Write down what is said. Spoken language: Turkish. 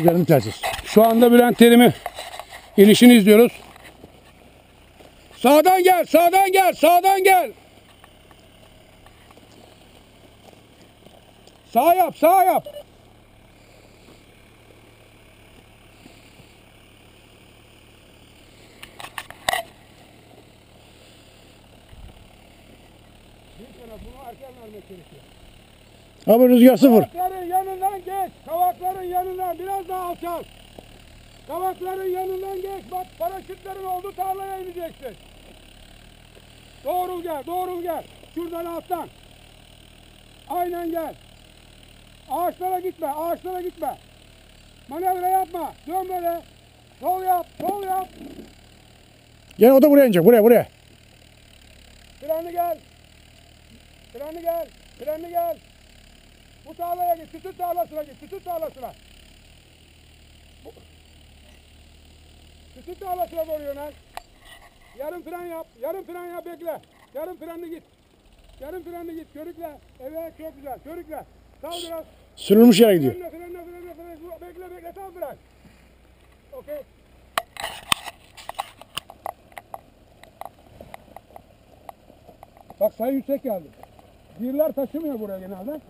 Üzerinde telsiz. Şu anda Bülent Terim'i inişini izliyoruz. Sağdan gel, sağdan gel, sağdan gel. Sağ yap, sağ yap. Abi rüzgar sıfır. Kavakların yanından geç. Kavakların yanından biraz daha alçal. Kavakların yanından geç. Bak paraşütlerin oldu tarlaya ineceksin. Doğru gel, doğru gel. Şuradan alttan. Aynen gel. Ağaçlara gitme, ağaçlara gitme. Manevra yapma. Dön böyle. Sol yap, sol yap. Gel o da buraya inecek. Buraya buraya. Freni gel. Freni gel. Freni gel. Bu tarlaya git. Sütün tarlasına git. Sütün tarlasına. Bu- Sütün tarlasına doğru yönel. Yarım fren yap. Yarım fren yap bekle. Yarım frenli git. Yarım frenli git. Körükle. Evet çok güzel. Körükle. Sal biraz. Sürülmüş yere gidiyor. Frenle frenle frenle frenle. Bekle bekle. Sal fren. Okey. Bak sayı yüksek geldi. Birler taşımıyor buraya genelde.